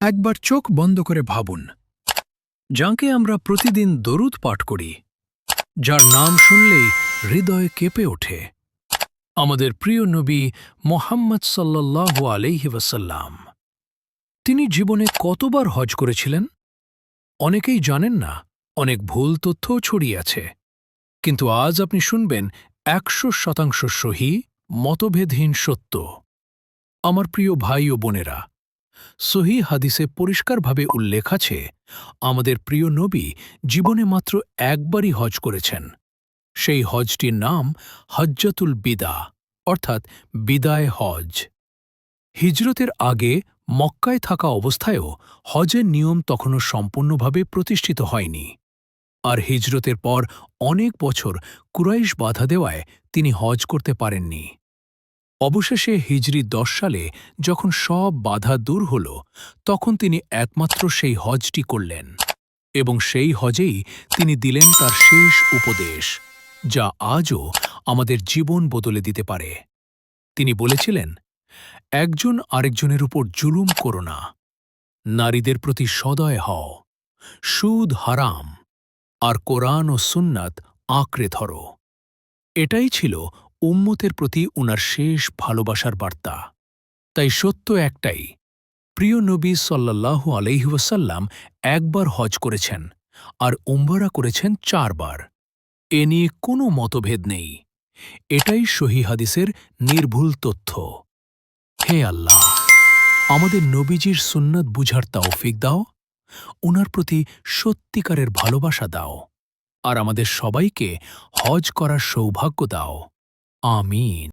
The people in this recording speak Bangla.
একবার চোখ বন্ধ করে ভাবুন। যাকে আমরা প্রতিদিন দরুদ পাঠ করি, যার নাম শুনলেই হৃদয় কেঁপে ওঠে। আমাদের প্রিয় নবী মোহাম্মদ সাল্লাল্লাহু আলাইহি ওয়াসাল্লাম। তিনি জীবনে কতবার হজ করেছিলেন? অনেকেই জানেন না, অনেক ভুল তথ্যও ছড়িয়ে আছে। কিন্তু আজ আপনি শুনবেন একশো শতাংশ সহি, মতভেদহীন সত্য। আমার প্রিয় ভাই ও বোনেরা সহি হাদিসে পরিষ্কারভাবে উল্লেখ আছে, আমাদের প্রিয় নবী জীবনে মাত্র একবারই হজ করেছেন। সেই হজটির নাম হজ্জাতুল বিদা, অর্থাৎ বিদায় হজ। হিজরতের আগে মক্কায় থাকা অবস্থায়ও হজের নিয়ম তখনও সম্পূর্ণভাবে প্রতিষ্ঠিত হয়নি। আর হিজরতের পর অনেক বছর কুরাইশ বাধা দেওয়ায় তিনি হজ করতে পারেননি। অবশেষে হিজরি দশ সালে যখন সব বাধা দূর হল, তখন তিনি একমাত্র সেই হজটি করলেন এবং সেই হজেই তিনি দিলেন তার শেষ উপদেশ, যা আজও আমাদের জীবন বদলে দিতে পারে। তিনি বলেছিলেন, একজন আরেকজনের উপর জুলুম করো না, নারীদের প্রতি সদয় হও, সুদ হারাম, আর কোরআন ও সুন্নাত আঁকড়ে ধরো। এটাই ছিল উম্মতের প্রতি উনার শেষ ভালোবাসার বার্তা। তাই সত্য একটাই, প্রিয় নবী সাল্লাল্লাহু আলহিউসাল্লাম একবার হজ করেছেন আর উম্বরা করেছেন চারবার। এ নিয়ে কোনো মতভেদ নেই। এটাই সহি হাদিসের নির্ভুল তথ্য। হে আল্লাহ, আমাদের নবীজির সুন্নত বুঝার তৌফিক দাও ওনার প্রতি সত্যিকারের ভালোবাসা দাও, আর আমাদের সবাইকে হজ করার সৌভাগ্য দাও। Amen.